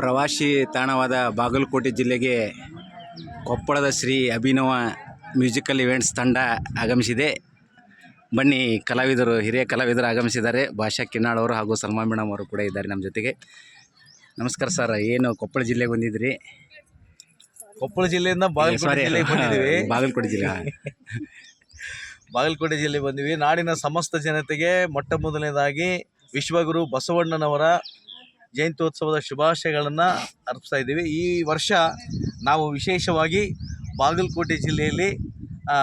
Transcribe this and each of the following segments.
ಪ್ರವಾಸಿ ತಾಣವಾದ ಬಾಗಲಕೋಟೆ ಜಿಲ್ಲೆಗೆ ಕೊಪ್ಪಳದ ಶ್ರೀ ಅಭಿನವ ಮ್ಯೂಸಿಕಲ್ ಇವೆಂಟ್ಸ್ ತಂಡ ಆಗಮಿಸಿದೆ. ಬನ್ನಿ ಕಲಾವಿದರು ಹಿರಿಯ ಕಲಾವಿದರು ಆಗಮಿಸಿದ್ದಾರೆ. ಭಾಷಾ ಕಿನ್ನಾಳ್ ಅವರು ಹಾಗೂ ಸಲ್ಮಾನ್ ಮೇಡಮ್ ಅವರು ಕೂಡ ಇದ್ದಾರೆ ನಮ್ಮ ಜೊತೆಗೆ. ನಮಸ್ಕಾರ ಸರ್ ಏನು ಕೊಪ್ಪಳ ಜಿಲ್ಲೆಗೆ ಬಂದಿದ್ರಿ? ಕೊಪ್ಪಳ ಜಿಲ್ಲೆಯಿಂದ ಬಾಗಲಕೋಟೆ ಜಿಲ್ಲೆಗೆ ಬಂದಿದ್ದೀವಿ. ಬಾಗಲಕೋಟೆ ಜಿಲ್ಲೆ. ಬಾಗಲಕೋಟೆ ಜಿಲ್ಲೆ ಬಂದಿವಿ. ನಾಡಿನ ಸಮಸ್ತ ಜನತೆಗೆ ಮೊಟ್ಟ ಮೊದಲನೇದಾಗಿ ವಿಶ್ವಗುರು ಬಸವಣ್ಣನವರ ಜಯಂತ್ಯೋತ್ಸವದ ಶುಭಾಶಯಗಳನ್ನು ಅರ್ಪಿಸ್ತಾ ಇದ್ದೀವಿ. ಈ ವರ್ಷ ನಾವು ವಿಶೇಷವಾಗಿ ಬಾಗಲಕೋಟೆ ಜಿಲ್ಲೆಯಲ್ಲಿ ಆ,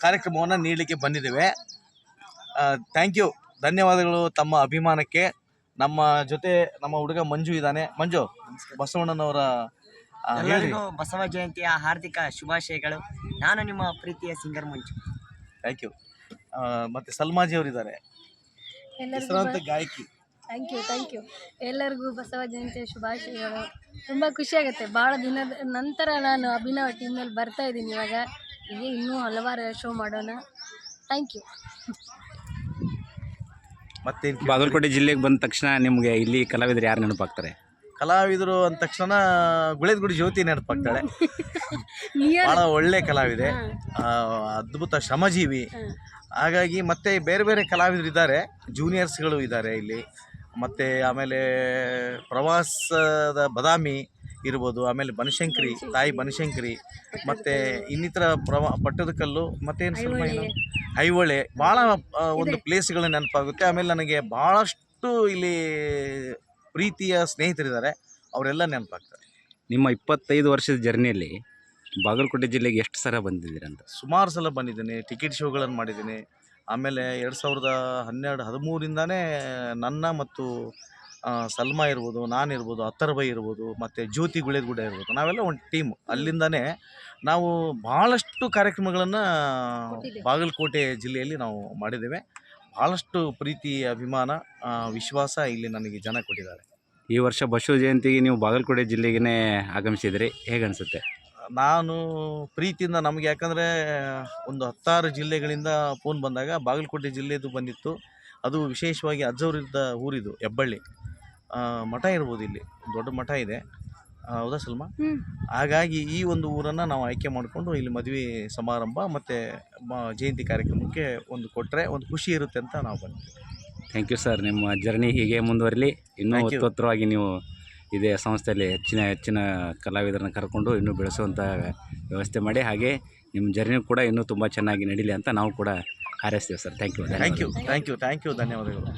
ಕಾರ್ಯಕ್ರಮವನ್ನು ನೀಡಲಿಕ್ಕೆ ಬಂದಿದ್ದೇವೆ. ಥ್ಯಾಂಕ್ ಯು ಧನ್ಯವಾದಗಳು ತಮ್ಮ ಅಭಿಮಾನಕ್ಕೆ. ನಮ್ಮ ಜೊತೆ ನಮ್ಮ ಹುಡುಗ ಮಂಜು ಇದ್ದಾನೆ. ಮಂಜು ಬಸವಣ್ಣನವರ ಎಲ್ಲರಿಗೂ ಬಸವ ಜಯಂತಿಯ ಹಾರ್ದಿಕ ಶುಭಾಶಯಗಳು. ನಾನು ನಿಮ್ಮ ಪ್ರೀತಿಯ ಸಿಂಗರ್ ಮಂಜು. ಥ್ಯಾಂಕ್ ಯು ಮತ್ತೆ ಸಲ್ಮಾಜಿ ಅವರಿದ್ದಾರೆ ಹೆಸರಾಂತ ಗಾಯಕಿ. Thank you thank you. ಎಲ್ಲರಿಗೂ ಬಸವ ಜಯಂತಿಯ ಶುಭಾಶಯಗಳು. ತುಂಬ ಖುಷಿಯಾಗುತ್ತೆ ಭಾಳ ದಿನದ ನಂತರ ನಾನು ಅಭಿನವ ಟೀಮ್ನಲ್ಲಿ ಬರ್ತಾ ಇದ್ದೀನಿ ಇವಾಗ. ಹೀಗೆ ಇನ್ನೂ ಹಲವಾರು ಶೋ ಮಾಡೋಣ. Thank you. ಮತ್ತೆ ಬಾಗಲಕೋಟೆ ಜಿಲ್ಲೆಗೆ ಬಂದ ತಕ್ಷಣ ನಿಮಗೆ ಇಲ್ಲಿ ಕಲಾವಿದರು ಯಾರು ನೆನಪಾಗ್ತಾರೆ? ಕಲಾವಿದರು ಅಂದ ತಕ್ಷಣ ಗುಳೇದಗುಡಿ ಜ್ಯೋತಿ ನೆನಪಾಗ್ತಾಳೆ. ಭಾಳ ಬಹಳ ಒಳ್ಳೆ ಕಲಾವಿದೆ. ಅದ್ಭುತ ಶ್ರಮಜೀವಿ. ಹಾಗಾಗಿ ಮತ್ತೆ ಬೇರೆ ಬೇರೆ ಕಲಾವಿದರು ಇದ್ದಾರೆ. ಜೂನಿಯರ್ಸ್ಗಳು ಇದ್ದಾರೆ ಇಲ್ಲಿ. ಮತ್ತು ಆಮೇಲೆ ಪ್ರವಾಸದ ಬದಾಮಿ ಇರ್ಬೋದು ಆಮೇಲೆ ಬನಶಂಕರಿ ತಾಯಿ ಬನಶಂಕರಿ ಮತ್ತು ಇನ್ನಿತರ ಪ್ರವಾ ಪಟ್ಟದಕಲ್ಲು ಮತ್ತೇನು ಸ್ವಲ್ಪ ಏನು? ಐಹೊಳೆ. ಭಾಳ ಒಂದು ಪ್ಲೇಸ್ಗಳು ನೆನಪಾಗುತ್ತೆ. ಆಮೇಲೆ ನನಗೆ ಭಾಳಷ್ಟು ಇಲ್ಲಿ ಪ್ರೀತಿಯ ಸ್ನೇಹಿತರಿದ್ದಾರೆ. ಅವರೆಲ್ಲ ನೆನಪಾಗ್ತಾರೆ. ನಿಮ್ಮ ಇಪ್ಪತ್ತೈದು ವರ್ಷದ ಜರ್ನಿಯಲ್ಲಿ ಬಾಗಲಕೋಟೆ ಜಿಲ್ಲೆಗೆ ಎಷ್ಟು ಸಲ ಬಂದಿದ್ದೀರಂತ? ಸುಮಾರು ಸಲ ಬಂದಿದ್ದೀನಿ. ಟಿಕೆಟ್ ಶೋಗಳನ್ನು ಮಾಡಿದ್ದೀನಿ. ಆಮೇಲೆ ಎರಡು ಸಾವಿರದ ಹನ್ನೆರಡು ಹದಿಮೂರಿಂದನೇ ನನ್ನ ಮತ್ತು ಸಲ್ಮಾ ಇರ್ಬೋದು ನಾನು ಇರ್ಬೋದು ಅತ್ತರ್ಬೈ ಇರ್ಬೋದು ಮತ್ತು ಜ್ಯೋತಿ ಗುಳೇದಗುಡ್ಡ ಇರ್ಬೋದು ನಾವೆಲ್ಲ ಒಂದು ಟೀಮ್ ಅಲ್ಲಿಂದನೇ ನಾವು ಭಾಳಷ್ಟು ಕಾರ್ಯಕ್ರಮಗಳನ್ನು. ಬಾಗಲಕೋಟೆ ಜಿಲ್ಲೆಯಲ್ಲಿ ನಾವು ಮಾಡಿದ್ದೇವೆ. ಭಾಳಷ್ಟು ಪ್ರೀತಿ ಅಭಿಮಾನ ವಿಶ್ವಾಸ ಇಲ್ಲಿ ನನಗೆ ಜನ ಕೊಟ್ಟಿದ್ದಾರೆ. ಈ ವರ್ಷ ಬಸವ ಜಯಂತಿಗೆ ನೀವು ಬಾಗಲಕೋಟೆ ಜಿಲ್ಲೆಗೆ ಆಗಮಿಸಿದ್ರಿ. ಹೇಗೆ ಅನಿಸುತ್ತೆ ನಾನು ಪ್ರೀತಿಯಿಂದ ನಮಗೆ ಯಾಕಂದರೆ ಒಂದು ಹತ್ತಾರು ಜಿಲ್ಲೆಗಳಿಂದ ಫೋನ್ ಬಂದಾಗ ಬಾಗಲಕೋಟೆ ಜಿಲ್ಲೆದು ಬಂದಿತ್ತು. ಅದು ವಿಶೇಷವಾಗಿ ಅಜ್ಜವರಿದ್ದ ಊರಿದು ಹೆಬ್ಬಳ್ಳಿ. ಮಠ ಇರ್ಬೋದು ಇಲ್ಲಿ ದೊಡ್ಡ ಮಠ ಇದೆ. ಹೌದಾ ಸಲ್ಮಾ? ಹಾಗಾಗಿ ಈ ಒಂದು ಊರನ್ನು ನಾವು ಆಯ್ಕೆ ಮಾಡಿಕೊಂಡು ಇಲ್ಲಿ ಮದುವೆ ಸಮಾರಂಭ ಮತ್ತು ಜಯಂತಿ ಕಾರ್ಯಕ್ರಮಕ್ಕೆ ಒಂದು ಕೊಟ್ಟರೆ ಒಂದು ಖುಷಿ ಇರುತ್ತೆ ಅಂತ ನಾವು ಬಂದ್ವಿ ಥ್ಯಾಂಕ್ ಯು ಸರ್ ನಿಮ್ಮ ಜರ್ನಿ ಹೀಗೆ ಮುಂದುವರಲಿ. ಇನ್ನೂ Thank ನೀವು ಇದೇ ಸಂಸ್ಥೆಯಲ್ಲಿ ಹೆಚ್ಚಿನ ಹೆಚ್ಚಿನ ಕಲಾವಿದರನ್ನ ಕರ್ಕೊಂಡು ಇನ್ನೂ ಬೆಳೆಸುವಂಥ ವ್ಯವಸ್ಥೆ ಮಾಡಿ ಹಾಗೆ ನಿಮ್ಮ ಜರ್ನಿ ಕೂಡ ಇನ್ನೂ ತುಂಬ ಚೆನ್ನಾಗಿ ನಡೀಲಿ ಅಂತ ನಾವು ಕೂಡ ಹಾರೈಸ್ತೇವೆ sir. Thank you thank you thank you thank you ಧನ್ಯವಾದಗಳು.